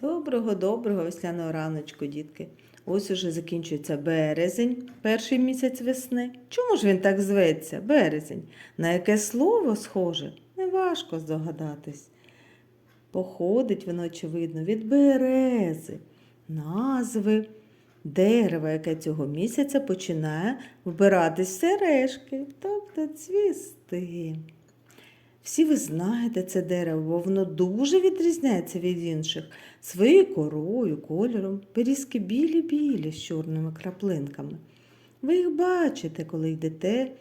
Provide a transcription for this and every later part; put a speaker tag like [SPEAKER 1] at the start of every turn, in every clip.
[SPEAKER 1] Доброго, доброго весняного раночку, дітки. Ось уже закінчується березень, перший місяць весни. Чому ж він так зветься? Березень. На яке слово схоже? Неважко здогадатись. Походить воно, очевидно, від берези, назви дерева, яке цього місяця починає вбиратись сережки, тобто цвісти. Всі ви знаєте це дерево, бо воно дуже відрізняється від інших своєю корою, кольором, берізки білі-білі з чорними краплинками. Ви їх бачите, коли йдете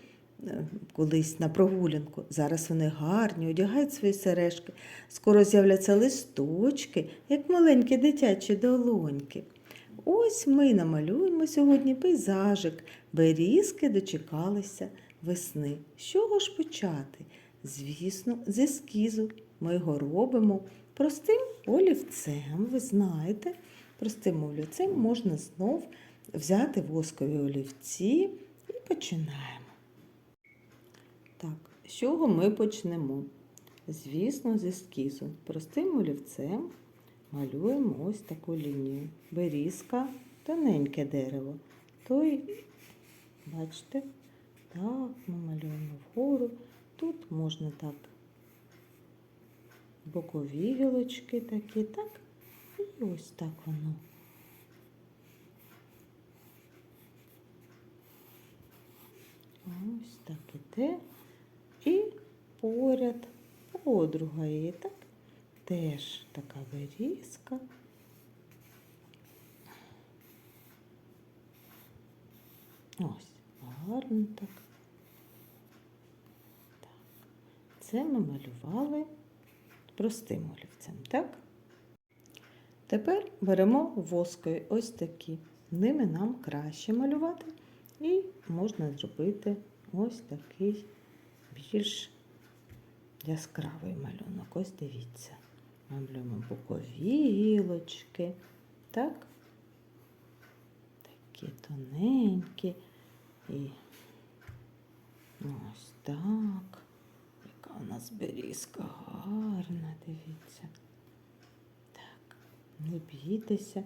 [SPEAKER 1] е, колись на прогулянку. Зараз вони гарні, одягають свої сережки. Скоро з'являться листочки, як маленькі дитячі долоньки. Ось ми намалюємо сьогодні пейзажик. Берізки дочекалися весни. З чого ж почати? Звісно, з ескізу. Ми його робимо простим олівцем. Ви знаєте, простим олівцем можна знов взяти воскові олівці і починаємо. Так, з чого ми почнемо? Звісно, з ескізу. Простим олівцем малюємо ось таку лінію. Берізка, тоненьке дерево. Той, бачите, так, ми малюємо вгору. Тут можна так бокові гілочки такі, так, і ось так воно. Ось так іде. І поряд подруга є, так? Теж така берізка. Ось, гарно так. Це ми малювали простим олівцем, так? Тепер беремо воскові ось такі. Ними нам краще малювати. І можна зробити ось такий більш яскравий малюнок. Ось дивіться. Малюємо бокові гілочки. Так? Такі тоненькі. І ось так. У нас берізка гарна, дивіться. Так, не бійтеся,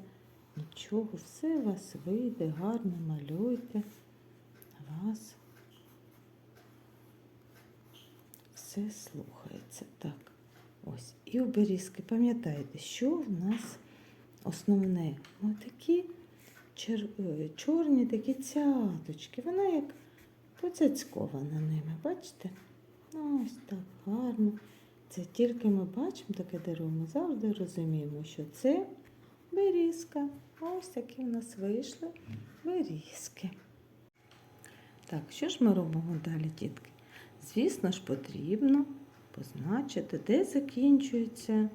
[SPEAKER 1] нічого, все у вас вийде, гарно малюйте. Вас все слухається. Так, ось. І у берізки, пам'ятаєте, що в нас основне? Ось такі чер... е, чорні такі цяточки. Вона як поцяцькована ними, бачите? Ну, Ось так гарно. Це тільки ми бачимо таке дерево, ми завжди розуміємо, що це берізка. Ось такі в нас вийшли берізки. Так, що ж ми робимо далі, дітки? Звісно ж, потрібно позначити, де закінчується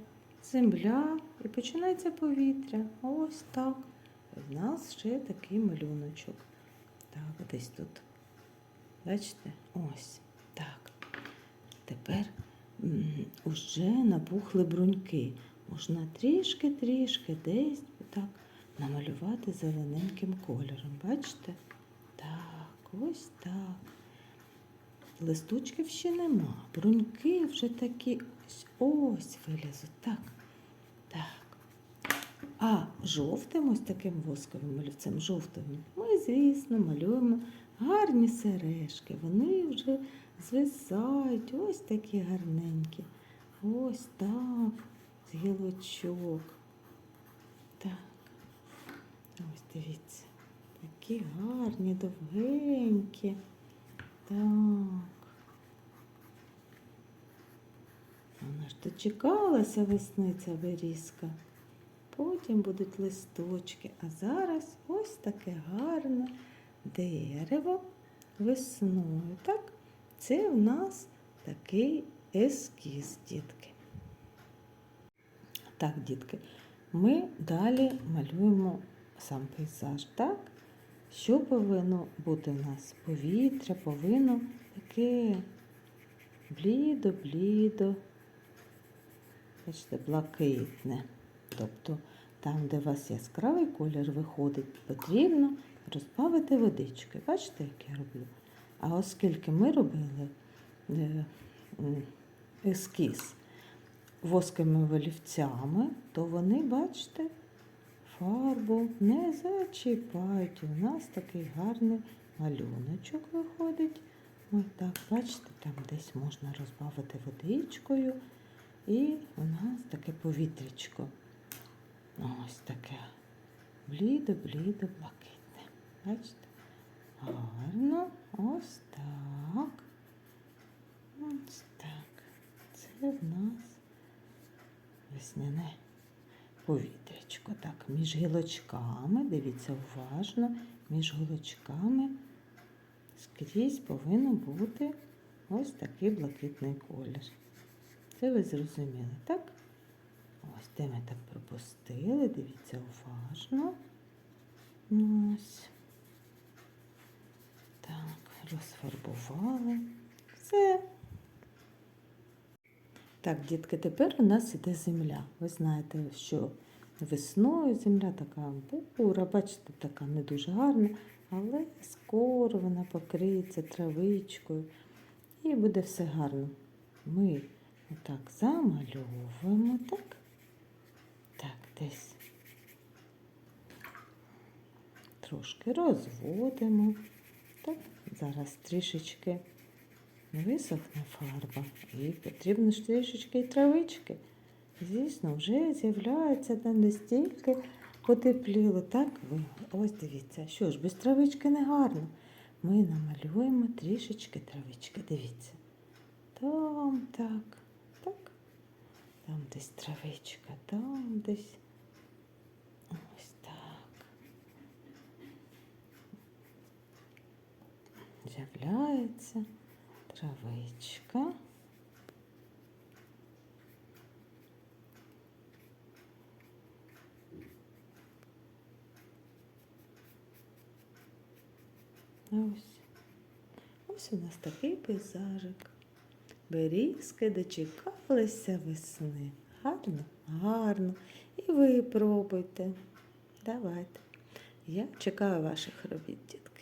[SPEAKER 1] земля і починається повітря. Ось так. В нас ще такий малюночок. Так, десь тут. Бачите? Ось. Так. Тепер уже набухли бруньки. Можна трішки-трішки десь так намалювати зелененьким кольором. Бачите? Так, ось так. Листочків ще нема. Бруньки вже такі ось ось вилізуть. Так. Так. А жовтим ось таким восковим олівцем, жовтим, ми, звісно, малюємо гарні сережки. Вони вже звисають, ось такі гарненькі. Ось так, з гілочок. Так. Ось дивіться. Такі гарні, довгенькі. Так. Вона ж дочекалася весни ця берізка. Потім будуть листочки. А зараз ось таке гарне дерево весною. Так? Це в нас такий ескіз, дітки. Так, дітки, ми далі малюємо сам пейзаж, так? Що повинно бути в нас? Повітря повинно таке блідо-блідо, бачите, блакитне. Тобто там, де у вас яскравий колір виходить, потрібно розбавити водички. Бачите, як я роблю? А оскільки ми робили е, ескіз восковими олівцями, то вони, бачите, фарбу не зачіпають. У нас такий гарний малюночок виходить. Ось так, бачите, там десь можна розбавити водичкою. І у нас таке повітрячко. Ось таке блідо-блідо блакитне. Бачите? Гарно. Ось так. Ось так. Це в нас весняне повітрячко. Так, між гілочками, дивіться уважно, між гілочками скрізь повинен бути ось такий блакитний колір. Це ви зрозуміли, так? Ось де ми так пропустили, дивіться уважно. Ось. Розфарбували. Все. Так, дітки, тепер у нас іде земля. Ви знаєте, що весною земля така бура, бачите, така не дуже гарна, але скоро вона покриється травичкою і буде все гарно. Ми отак замальовуємо, так? Так, десь трошки розводимо. Так, зараз трішечки висохне фарба і потрібно ж трішечки і травички. Звісно, вже з'являється там настільки потепліло. Так, ось дивіться, що ж, без травички не гарно. Ми намалюємо трішечки травички. Дивіться. Там так, так. Там десь травичка, там десь. Ось так. З'являється травичка. Ось. Ось у нас такий пейзажик. Берізки дочекалися весни. Гарно, гарно. І ви пробуйте. Давайте. Я чекаю ваших робіт. дітки.